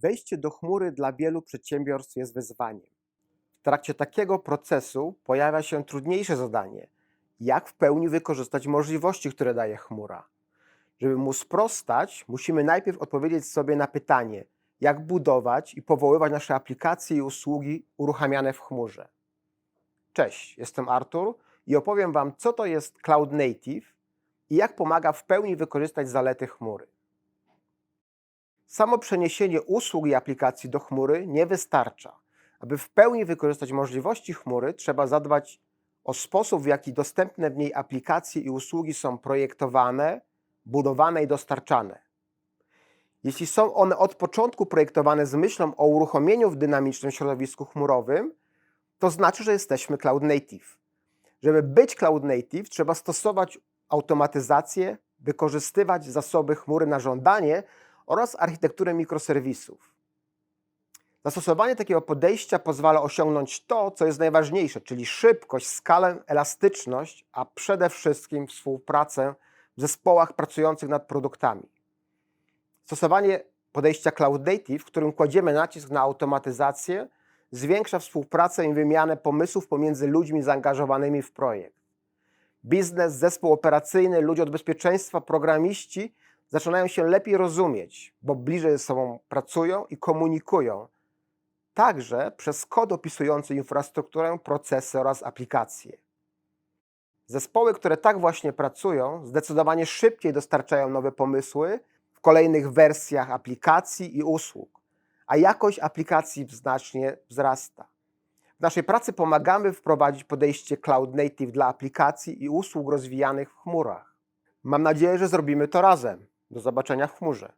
Wejście do chmury dla wielu przedsiębiorstw jest wyzwaniem. W trakcie takiego procesu pojawia się trudniejsze zadanie: jak w pełni wykorzystać możliwości, które daje chmura. Żeby mu sprostać, musimy najpierw odpowiedzieć sobie na pytanie, jak budować i powoływać nasze aplikacje i usługi uruchamiane w chmurze. Cześć, jestem Artur i opowiem Wam, co to jest Cloud Native i jak pomaga w pełni wykorzystać zalety chmury. Samo przeniesienie usług i aplikacji do chmury nie wystarcza. Aby w pełni wykorzystać możliwości chmury, trzeba zadbać o sposób, w jaki dostępne w niej aplikacje i usługi są projektowane, budowane i dostarczane. Jeśli są one od początku projektowane z myślą o uruchomieniu w dynamicznym środowisku chmurowym, to znaczy, że jesteśmy cloud native. Żeby być cloud native, trzeba stosować automatyzację, wykorzystywać zasoby chmury na żądanie oraz architekturę mikroserwisów. Zastosowanie takiego podejścia pozwala osiągnąć to, co jest najważniejsze, czyli szybkość, skalę, elastyczność, a przede wszystkim współpracę w zespołach pracujących nad produktami. Stosowanie podejścia Cloud Native, w którym kładziemy nacisk na automatyzację, zwiększa współpracę i wymianę pomysłów pomiędzy ludźmi zaangażowanymi w projekt. Biznes, zespół operacyjny, ludzie od bezpieczeństwa, programiści zaczynają się lepiej rozumieć, bo bliżej ze sobą pracują i komunikują, także przez kod opisujący infrastrukturę, procesy oraz aplikacje. Zespoły, które tak właśnie pracują, zdecydowanie szybciej dostarczają nowe pomysły w kolejnych wersjach aplikacji i usług, a jakość aplikacji znacznie wzrasta. W naszej pracy pomagamy wprowadzić podejście Cloud Native dla aplikacji i usług rozwijanych w chmurach. Mam nadzieję, że zrobimy to razem. Do zobaczenia w chmurze.